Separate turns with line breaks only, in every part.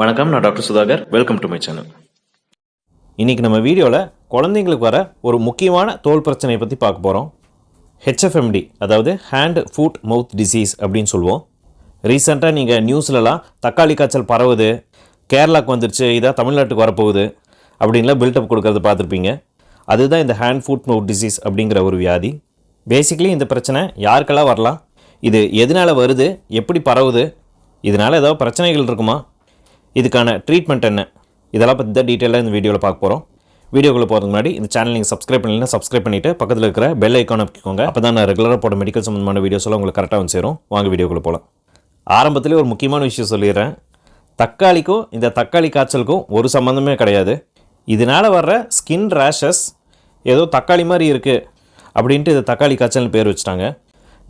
வணக்கம் நான் doctor Sudhakar welcome to my channel இன்றைக்கி நம்ம வீடியோவில் குழந்தைங்களுக்கு வர ஒரு முக்கியமான தோல் பிரச்சனையை பற்றி பார்க்க போகிறோம் ஹெச்எஃப்எம்டி அதாவது ஹேண்ட் ஃபுட் மவுத் டிசீஸ் அப்படின்னு சொல்லுவோம் ரீசெண்டாக நீங்கள் நியூஸ்லலாம் தக்காளி காய்ச்சல் பரவுது கேரளாவுக்கு வந்துருச்சு இதாக தமிழ்நாட்டுக்கு வரப்போகுது அப்படின்லாம் பில்டப் கொடுக்கறது பார்த்துருப்பீங்க அதுதான் இந்த ஹேண்ட் ஃபுட் மவுத் டிசீஸ் அப்படிங்கிற ஒரு வியாதி பேசிக்கலி இந்த பிரச்சனை யாருக்கெல்லாம் வரலாம் இது எதனால் வருது எப்படி பரவுது இதனால் ஏதாவது பிரச்சனைகள் இருக்குமா இதுக்கான ட்ரீட்மெண்ட் என்ன இதெல்லாம் பற்றி தான் டீட்டெயிலாக இந்த வீடியோவில் பார்க்க போகிறோம் வீடியோக்குள்ளே போகிறது முன்னாடி இந்த சேனல் நீங்கள் சப்ஸ்கிரைப் பண்ணலாம் சப்ஸ்கிரைப் பண்ணிவிட்டு பக்கத்தில் இருக்கிற பெல் ஐக்கான் அமைக்கோங்க அப்போ தான் நான் ரெகுலராக போட மெடிக்கல் சம்மந்தமான வீடியோஸ்லாம் உங்களுக்கு கரெக்டாக வந்து சேரும் வாங்க வீடியோக்குள்ளே போகலாம் ஆரம்பத்திலே ஒரு முக்கியமான விஷயம் சொல்லிடுறேன் தக்காளிக்கும் இந்த தக்காளி காய்ச்சலுக்கும் ஒரு சம்மந்தமே கிடையாது இதனால் வர்ற ஸ்கின் ரேஷஸ் ஏதோ தக்காளி மாதிரி இருக்குது அப்படின்ட்டு இந்த தக்காளி காய்ச்சல்னு பேர் வச்சுட்டாங்க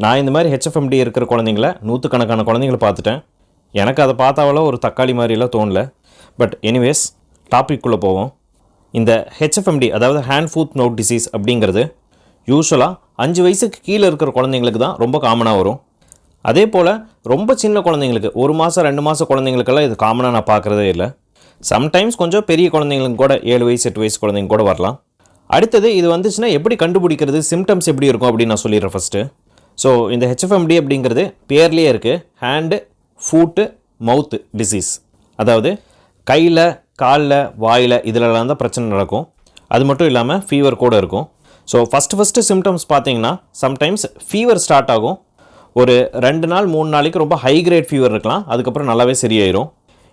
நான் இந்த மாதிரி ஹெச்எஃப்எம்டி இருக்கிற குழந்தைங்கள நூற்றுக்கணக்கான குழந்தைங்கள பார்த்துட்டேன் எனக்கு அதை பார்த்தாவளோ ஒரு தக்காளி மாதிரிலாம் தோணல பட் எனிவேஸ் டாப்பிக்குள்ளே போவோம் இந்த ஹெச்எஃப்எம்டி அதாவது ஹேண்ட் ஃபூத் நோட் டிசீஸ் அப்படிங்கிறது யூஸ்வலாக அஞ்சு வயசுக்கு கீழே இருக்கிற குழந்தைங்களுக்கு தான் ரொம்ப காமனாக வரும் அதே போல் ரொம்ப சின்ன குழந்தைங்களுக்கு ஒரு மாதம் ரெண்டு மாதம் குழந்தைங்களுக்கெல்லாம் இது காமனாக நான் பார்க்குறதே இல்லை சம்டைம்ஸ் கொஞ்சம் பெரிய குழந்தைங்களுக்கு கூட ஏழு வயசு எட்டு வயசு குழந்தைங்க கூட வரலாம் அடுத்தது இது வந்துச்சுன்னா எப்படி கண்டுபிடிக்கிறது சிம்டம்ஸ் எப்படி இருக்கும் அப்படின்னு நான் சொல்லிடுறேன் ஃபஸ்ட்டு ஸோ இந்த ஹெச்எஃப்எம்டி அப்படிங்கிறது பேர்லேயே இருக்குது ஹேண்டு ஃபூட்டு மவுத்து டிசீஸ் அதாவது கையில் காலில் வாயில் இதிலலாம் தான் பிரச்சனை நடக்கும் அது மட்டும் இல்லாமல் ஃபீவர் கூட இருக்கும் ஸோ ஃபஸ்ட்டு ஃபஸ்ட்டு சிம்டம்ஸ் பார்த்தீங்கன்னா சம்டைம்ஸ் ஃபீவர் ஸ்டார்ட் ஆகும் ஒரு ரெண்டு நாள் மூணு நாளைக்கு ரொம்ப ஹை கிரேட் ஃபீவர் இருக்கலாம் அதுக்கப்புறம் நல்லாவே சரியாயிரும்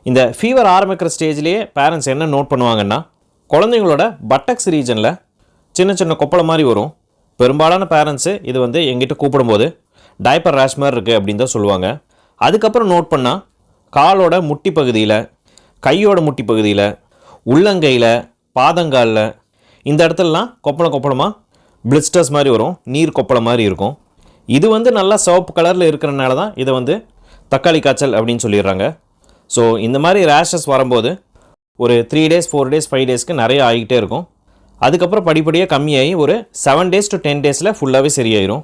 இந்த ஃபீவர் ஆரம்பிக்கிற ஸ்டேஜ்லேயே பேரண்ட்ஸ் என்ன நோட் பண்ணுவாங்கன்னா குழந்தைங்களோட பட்டக்ஸ் ரீஜனில் சின்ன சின்ன கொப்பளை மாதிரி வரும் பெரும்பாலான பேரண்ட்ஸு இது வந்து எங்கிட்ட கூப்பிடும்போது டைப்பர் ரேஷ் மாதிரி இருக்குது அப்படின்னு தான் சொல்லுவாங்க அதுக்கப்புறம் நோட் பண்ணால் காலோட முட்டி பகுதியில் கையோட முட்டி பகுதியில் உள்ளங்கையில் பாதங்காலில் இந்த இடத்துலலாம் கொப்பளம் கொப்பளமாக பிளிஸ்டர்ஸ் மாதிரி வரும் நீர் கொப்பளம் மாதிரி இருக்கும் இது வந்து நல்லா சிவப்பு கலரில் இருக்கிறனால தான் இதை வந்து தக்காளி காய்ச்சல் அப்படின்னு சொல்லிடுறாங்க ஸோ இந்த மாதிரி ரேஷஸ் வரும்போது ஒரு three days four days five டேஸ்க்கு நிறைய ஆகிக்கிட்டே இருக்கும் அதுக்கப்புறம் படிப்படியாக கம்மியாகி ஒரு செவன் டேஸ் டு டென் டேஸில் ஃபுல்லாகவே சரியாயிரும்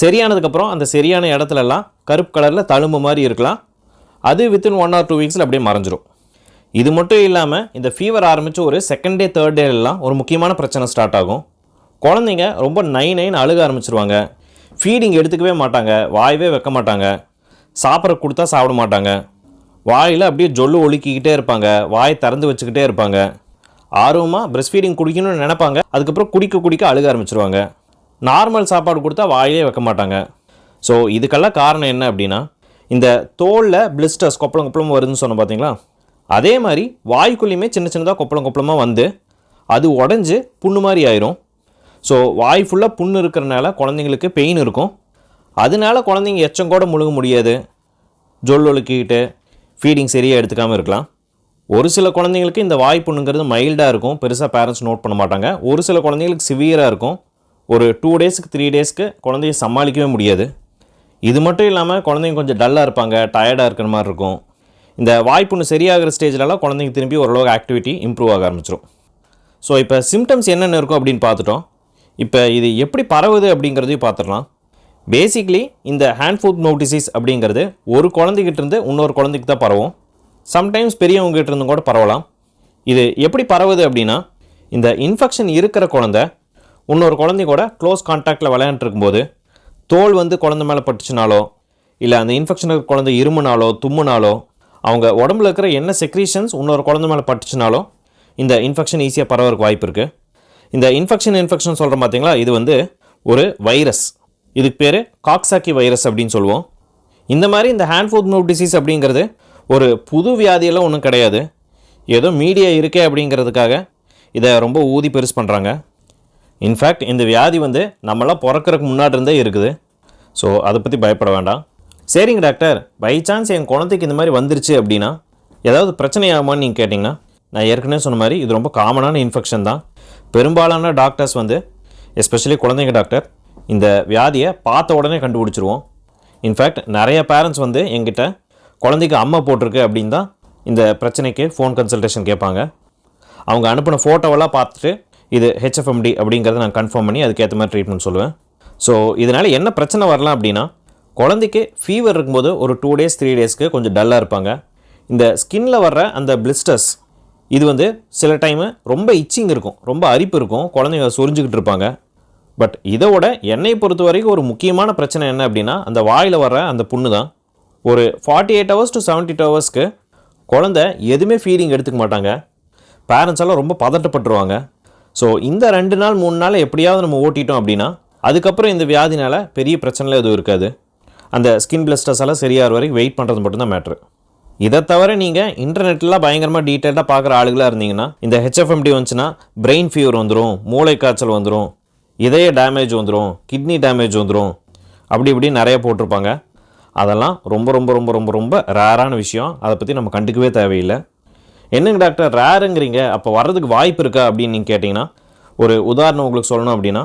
சரியானதுக்கப்புறம் அந்த சரியான இடத்துலலாம் கருப்பு கலரில் தழும்பு மாதிரி இருக்கலாம் அது வித்தின் ஒன் ஆர் டூ வீக்ஸில் அப்படியே மறைஞ்சிரும் இது மட்டும் இல்லாமல் இந்த ஃபீவர் ஆரம்பித்து ஒரு செகண்ட் டே தேர்ட் டேலெலாம் ஒரு முக்கியமான பிரச்சனை ஸ்டார்ட் ஆகும் குழந்தைங்க ரொம்ப நை நைன் அழுக ஆரம்பிச்சிருவாங்க ஃபீடிங் எடுத்துக்கவே மாட்டாங்க வாயவே வைக்க மாட்டாங்க சாப்பிட்ற கொடுத்தா சாப்பிட மாட்டாங்க வாயில் அப்படியே ஜொல்லு ஒழுக்கிக்கிட்டே இருப்பாங்க வாயை திறந்து வச்சுக்கிட்டே இருப்பாங்க ஆர்வமாக ப்ரெஸ் ஃபீடிங் குடிக்கணும்னு நினப்பாங்க அதுக்கப்புறம் குடிக்க குடிக்க அழுக ஆரம்பிச்சிருவாங்க நார்மல் சாப்பாடு கொடுத்தா வாயிலே வைக்க மாட்டாங்க ஸோ இதுக்கெல்லாம் காரணம் என்ன அப்படின்னா இந்த தோலில் பிளிஸ்டர்ஸ் கொப்பளம் கொப்பளம் வருதுன்னு சொன்ன பார்த்தீங்களா அதே மாதிரி வாய்க்குள்ளேயுமே சின்ன சின்னதாக கொப்பளம் கொப்பளமாக வந்து அது உடஞ்சி புண்ணு மாதிரி ஆயிரும் ஸோ வாய் ஃபுல்லாக புண்ணு இருக்கிறனால குழந்தைங்களுக்கு பெயின் இருக்கும் அதனால குழந்தைங்க எச்சம் கூட முழுக முடியாது ஜொல் ஒழுக்கிக்கிட்டு ஃபீடிங் சரியாக எடுத்துக்காமல் இருக்கலாம் ஒரு சில குழந்தைங்களுக்கு இந்த வாய் புண்ணுங்கிறது மைல்டாக இருக்கும் பெருசாக பேரண்ட்ஸ் நோட் பண்ண மாட்டாங்க ஒரு சில குழந்தைங்களுக்கு சிவியராக இருக்கும் ஒரு டூ டேஸுக்கு த்ரீ டேஸ்க்கு குழந்தைய சமாளிக்கவே முடியாது இது மட்டும் இல்லாமல் குழந்தைங்க கொஞ்சம் டல்லாக இருப்பாங்க டயர்டாக இருக்கிற மாதிரி இருக்கும் இந்த வாய்ப்புன்னு சரியாகிற ஸ்டேஜ்லலாம் குழந்தைங்க திரும்பி ஓரளவுக்கு ஆக்டிவிட்டி இம்ப்ரூவ் ஆக ஆரம்பிச்சிடும் ஸோ இப்போ சிம்டம்ஸ் என்னென்ன இருக்கும் அப்படின்னு பார்த்துட்டோம் இப்போ இது எப்படி பரவுது அப்படிங்கிறதையும் பார்த்துடலாம் பேசிக்லி இந்த ஹேண்ட் ஃபுட் நோட்டிசஸ் அப்படிங்கிறது ஒரு குழந்தைகிட்டேருந்து இன்னொரு குழந்தைக்கு தான் பரவும் சம்டைம்ஸ் பெரியவங்ககிட்ட இருந்தும் கூட பரவலாம் இது எப்படி பரவுது அப்படின்னா இந்த இன்ஃபெக்ஷன் இருக்கிற குழந்தை இன்னொரு குழந்தை கூட க்ளோஸ் கான்டாக்டில் விளையாண்டுருக்கும்போது தோல் வந்து குழந்தை மேலே பட்டுச்சுனாலோ இல்லை அந்த இன்ஃபெக்ஷன் இருக்கிற குழந்தை இருமுனாலோ தும்முனாலோ அவங்க உடம்புல இருக்கிற என்ன செக்ரீஷன்ஸ் இன்னொரு குழந்தை மேலே பட்டுச்சுனாலோ இந்த இன்ஃபெக்ஷன் ஈஸியாக பரவறக்கு வாய்ப்பு இருக்குது இந்த இன்ஃபெக்ஷன் இன்ஃபெக்ஷன் சொல்கிற பார்த்தீங்களா இது வந்து ஒரு வைரஸ் இதுக்கு பேர் காக்சாக்கி வைரஸ் அப்படின்னு சொல்லுவோம் இந்த மாதிரி இந்த ஹேண்ட் ஃபுட் மூவ் டிசீஸ் அப்படிங்கிறது ஒரு புது வியாதியெல்லாம் ஒன்றும் கிடையாது ஏதோ மீடியா இருக்கே அப்படிங்கிறதுக்காக இதை ரொம்ப ஊதி பெருசு பண்ணுறாங்க இன்ஃபேக்ட் இந்த வியாதி வந்து நம்மளாம் பிறக்கிறதுக்கு முன்னாடி இருந்தே இருக்குது ஸோ அதை பற்றி பயப்பட வேண்டாம் சரிங்க டாக்டர் பை சான்ஸ் என் குழந்தைக்கு இந்த மாதிரி வந்துருச்சு அப்படின்னா ஏதாவது பிரச்சனை ஆகுமான்னு நீங்கள் கேட்டிங்கன்னா நான் ஏற்கனவே சொன்ன மாதிரி இது ரொம்ப காமனான இன்ஃபெக்ஷன் தான் பெரும்பாலான டாக்டர்ஸ் வந்து எஸ்பெஷலி குழந்தைங்க டாக்டர் இந்த வியாதியை பார்த்த உடனே கண்டுபிடிச்சிருவோம் இன்ஃபேக்ட் நிறைய பேரண்ட்ஸ் வந்து எங்கிட்ட குழந்தைக்கு அம்மை போட்டிருக்கு அப்படின்னு தான் இந்த பிரச்சனைக்கு ஃபோன் கன்சல்டேஷன் கேட்பாங்க அவங்க அனுப்பின ஃபோட்டோவெல்லாம் பார்த்துட்டு இது ஹெச்எஃப்எம்டி அப்படிங்கிறத நான் கன்ஃபார்ம் பண்ணி அதுக்கேற்ற மாதிரி ட்ரீட்மெண்ட் சொல்லுவேன் ஸோ இதனால் என்ன பிரச்சனை வரலாம் அப்படின்னா குழந்தைக்கு ஃபீவர் இருக்கும்போது ஒரு டூ டேஸ் த்ரீ டேஸ்க்கு கொஞ்சம் டல்லாக இருப்பாங்க இந்த ஸ்கின்ல வர்ற அந்த பிளிஸ்டர்ஸ் இது வந்து சில டைமு ரொம்ப இச்சிங் இருக்கும் ரொம்ப அரிப்பு இருக்கும் குழந்தைங்க சொரிஞ்சுக்கிட்டு இருப்பாங்க பட் இதோட என்னை பொறுத்த வரைக்கும் ஒரு முக்கியமான பிரச்சனை என்ன அப்படின்னா அந்த வாயில் வர்ற அந்த புண்ணு தான் ஒரு forty eight hours to seventy two ஹவர்ஸ்க்கு குழந்த எதுவுமே ஃபீலிங் எடுத்துக்க மாட்டாங்க பேரண்ட்ஸ் எல்லாம் ரொம்ப பதட்டப்பட்டுருவாங்க ஸோ இந்த ரெண்டு நாள் மூணு நாள் எப்படியாவது நம்ம ஓட்டிட்டோம் அப்படின்னா அதுக்கப்புறம் இந்த வியாதினால் பெரிய பிரச்சனை எதுவும் இருக்காது அந்த ஸ்கின் பிளஸ்டர்ஸ் எல்லாம் சரியாகிற வரைக்கும் வெயிட் பண்ணுறது மட்டும்தான் மேட்ரு இதை தவிர நீங்கள் இன்டர்நெட்லாம் பயங்கரமாக டீட்டெயிலாக பார்க்குற ஆளுகளாக இருந்தீங்கன்னா இந்த ஹெச்எஃப்எம்டி வந்துச்சுன்னா பிரெயின் ஃபீவர் வந்துடும் மூளை காய்ச்சல் வந்துடும் இதய டேமேஜ் வந்துடும் கிட்னி டேமேஜ் வந்துடும் அப்படி இப்படி நிறைய போட்டிருப்பாங்க அதெல்லாம் ரொம்ப ரொம்ப ரொம்ப ரொம்ப ரொம்ப ரேரான விஷயம் அதை பற்றி நம்ம கண்டுக்கவே தேவையில்லை என்னங்க டாக்டர் ரேருங்கிறீங்க அப்போ வர்றதுக்கு வாய்ப்பு இருக்கா அப்படின்னு நீங்கள் கேட்டிங்கன்னா ஒரு உதாரணம் உங்களுக்கு சொல்லணும் அப்படின்னா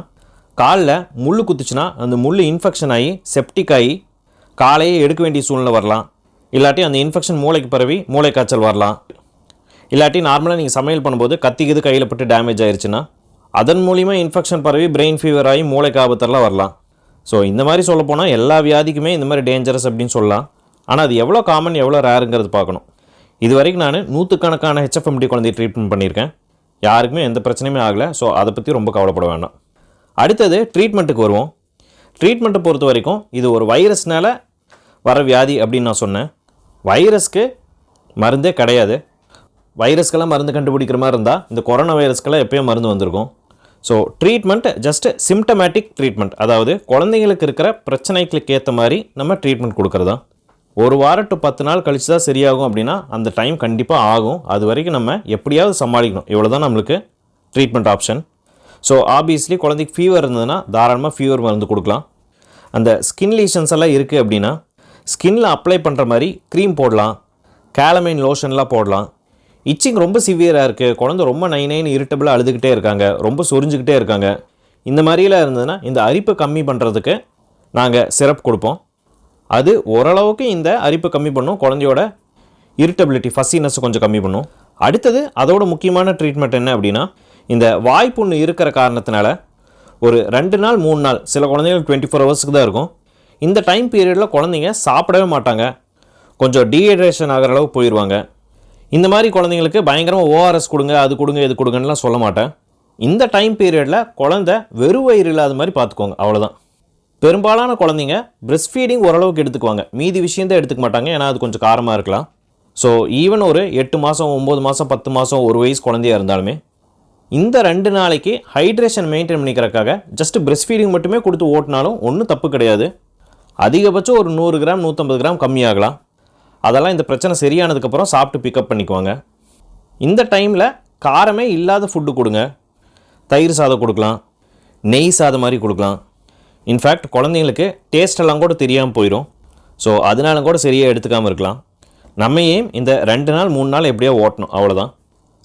காலில் முள் குத்துச்சுன்னா அந்த முள் இன்ஃபெக்ஷன் ஆகி செப்டிக் ஆகி காலையே எடுக்க வேண்டிய சூழ்நிலை வரலாம் இல்லாட்டி அந்த இன்ஃபெக்ஷன் மூளைக்கு பரவி மூளை காய்ச்சல் வரலாம் இல்லாட்டி நார்மலாக நீங்கள் சமையல் பண்ணும்போது கத்திக்குது கையில் பட்டு டேமேஜ் ஆயிடுச்சுன்னா அதன் மூலிமா இன்ஃபெக்ஷன் பரவி பிரெயின் ஃபீவர் ஆகி மூளை காபத்தரெலாம் வரலாம் ஸோ இந்த மாதிரி போனால் எல்லா வியாதிக்குமே இந்த மாதிரி டேஞ்சரஸ் அப்படின்னு சொல்லலாம் ஆனால் அது எவ்வளோ காமன் எவ்வளோ ரேருங்கிறது பார்க்கணும் இது வரைக்கும் நான் நூற்றுக்கணக்கான ஹெச்எஃப்எம்டி குழந்தை ட்ரீட்மெண்ட் பண்ணியிருக்கேன் யாருக்குமே எந்த பிரச்சனையுமே ஆகலை ஸோ அதை பற்றி ரொம்ப கவலைப்பட வேண்டாம் அடுத்தது ட்ரீட்மெண்ட்டுக்கு வருவோம் ட்ரீட்மெண்ட்டை பொறுத்த வரைக்கும் இது ஒரு வைரஸ்னால் வர வியாதி அப்படின்னு நான் சொன்னேன் வைரஸ்க்கு மருந்தே கிடையாது வைரஸ்க்கெல்லாம் மருந்து கண்டுபிடிக்கிற மாதிரி இருந்தால் இந்த கொரோனா வைரஸ்க்கெல்லாம் எப்போயும் மருந்து வந்திருக்கும் so treatment just symptomatic treatment அதாவது குழந்தைங்களுக்கு இருக்கிற பிரச்சனைகளுக்கு ஏற்ற மாதிரி நம்ம ட்ரீட்மெண்ட் கொடுக்குறதான் ஒரு வாரம் டு பத்து நாள் கழித்து தான் சரியாகும் அப்படின்னா அந்த டைம் கண்டிப்பாக ஆகும் அது வரைக்கும் நம்ம எப்படியாவது சமாளிக்கணும் இவ்வளோ தான் நம்மளுக்கு ட்ரீட்மெண்ட் ஆப்ஷன் ஸோ ஆப்வியஸ்லி குழந்தைக்கு ஃபீவர் இருந்ததுன்னா தாராளமாக ஃபீவர் மருந்து கொடுக்கலாம் அந்த ஸ்கின் லீஷன்ஸ் எல்லாம் இருக்குது அப்படின்னா ஸ்கின்ல அப்ளை பண்ணுற மாதிரி க்ரீம் போடலாம் கேலமைன் லோஷன்லாம் போடலாம் இச்சிங் ரொம்ப சிவியராக இருக்குது குழந்த ரொம்ப நை நைன் இரிட்டபிளாக அழுதுகிட்டே இருக்காங்க ரொம்ப சொரிஞ்சுக்கிட்டே இருக்காங்க இந்த மாதிரிலாம் இருந்ததுன்னா இந்த அரிப்பை கம்மி பண்ணுறதுக்கு நாங்கள் சிரப் கொடுப்போம் அது ஓரளவுக்கு இந்த அரிப்பு கம்மி பண்ணும் குழந்தையோட இரிட்டபிலிட்டி ஃபஸ்ஸினஸ் கொஞ்சம் கம்மி பண்ணும் அடுத்தது அதோட முக்கியமான ட்ரீட்மெண்ட் என்ன அப்படின்னா இந்த வாய்ப்புண்ணு இருக்கிற காரணத்தினால ஒரு ரெண்டு நாள் மூணு நாள் சில குழந்தைங்களுக்கு டுவெண்ட்டி ஃபோர் ஹவர்ஸ்க்கு தான் இருக்கும் இந்த டைம் பீரியடில் குழந்தைங்க சாப்பிடவே மாட்டாங்க கொஞ்சம் டீஹைட்ரேஷன் ஆகிற அளவுக்கு போயிடுவாங்க இந்த மாதிரி குழந்தைங்களுக்கு பயங்கரமாக ஓஆர்எஸ் கொடுங்க அது கொடுங்க இது கொடுங்கன்னுலாம் சொல்ல மாட்டேன் இந்த டைம் பீரியடில் குழந்த வெறும் வயிறு இல்லாத மாதிரி பார்த்துக்கோங்க அவ்வளோதான் பெரும்பாலான குழந்தைங்க பிரெஸ்ட் ஃபீடிங் ஓரளவுக்கு எடுத்துக்குவாங்க மீதி விஷயந்தான் எடுத்துக்க மாட்டாங்க ஏன்னா அது கொஞ்சம் காரமாக இருக்கலாம் ஸோ ஈவன் ஒரு எட்டு மாதம் ஒம்பது மாதம் பத்து மாதம் ஒரு வயசு குழந்தையாக இருந்தாலுமே இந்த ரெண்டு நாளைக்கு ஹைட்ரேஷன் மெயின்டைன் பண்ணிக்கிறக்காக ஜஸ்ட் பிரெஸ்ட் ஃபீடிங் மட்டுமே கொடுத்து ஓட்டினாலும் ஒன்றும் தப்பு கிடையாது அதிகபட்சம் ஒரு நூறு கிராம் நூற்றம்பது கிராம் கம்மியாகலாம் அதெல்லாம் இந்த பிரச்சனை சரியானதுக்கப்புறம் சாப்பிட்டு பிக்கப் பண்ணிக்குவாங்க இந்த டைமில் காரமே இல்லாத ஃபுட்டு கொடுங்க தயிர் சாதம் கொடுக்கலாம் நெய் சாதம் மாதிரி கொடுக்கலாம் இன்ஃபேக்ட் குழந்தைங்களுக்கு டேஸ்டெல்லாம் கூட தெரியாமல் போயிடும் ஸோ அதனால கூட சரியாக எடுத்துக்காமல் இருக்கலாம் நம்ம இந்த ரெண்டு நாள் மூணு நாள் எப்படியோ ஓட்டணும் அவ்வளோதான்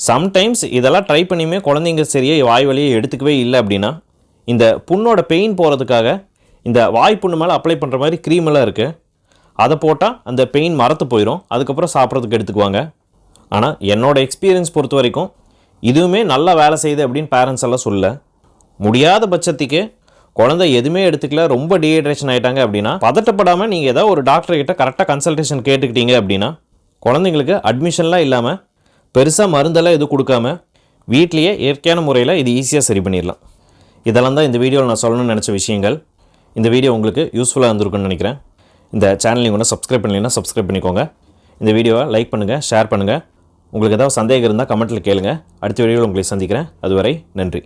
சம்டைம்ஸ் இதெல்லாம் ட்ரை பண்ணியுமே குழந்தைங்க சரியாக வாய் வழியை எடுத்துக்கவே இல்லை அப்படின்னா இந்த புண்ணோட பெயின் போகிறதுக்காக இந்த வாய் புண்ணு மேலே அப்ளை பண்ணுற மாதிரி க்ரீமெல்லாம் இருக்குது அதை போட்டால் அந்த பெயின் மரத்து போயிடும் அதுக்கப்புறம் சாப்பிட்றதுக்கு எடுத்துக்குவாங்க ஆனால் என்னோடய எக்ஸ்பீரியன்ஸ் பொறுத்த வரைக்கும் இதுவுமே நல்லா வேலை செய்யுது அப்படின்னு பேரண்ட்ஸ் எல்லாம் சொல்ல முடியாத பட்சத்துக்கு குழந்தை எதுவுமே எடுத்துக்கல ரொம்ப டீஹைட்ரேஷன் ஆகிட்டாங்க அப்படின்னா பதட்டப்படாமல் நீங்கள் ஏதாவது ஒரு டாக்டர் கிட்ட கரெக்டாக கன்சல்டேஷன் கேட்டுக்கிட்டீங்க அப்படின்னா குழந்தைங்களுக்கு அட்மிஷன்லாம் இல்லாமல் பெருசாக மருந்தெல்லாம் எதுவும் கொடுக்காம வீட்லேயே இயற்கையான முறையில் இது ஈஸியாக சரி பண்ணிடலாம் இதெல்லாம் தான் இந்த வீடியோவில் நான் சொல்லணும்னு நினச்ச விஷயங்கள் இந்த வீடியோ உங்களுக்கு யூஸ்ஃபுல்லாக இருந்திருக்குன்னு நினைக்கிறேன் இந்த சேனல் நீங்கள் ஒன்றும் சப்ஸ்கிரைப் பண்ணலைன்னா சப்ஸ்கிரைப் பண்ணிக்கோங்க இந்த வீடியோவை லைக் பண்ணுங்கள் ஷேர் பண்ணுங்கள் உங்களுக்கு ஏதாவது சந்தேகம் இருந்தால் கமெண்ட்டில் கேளுங்கள் அடுத்த வீடியோவில் உங்களை சந்திக்கிறேன் அதுவரை நன்றி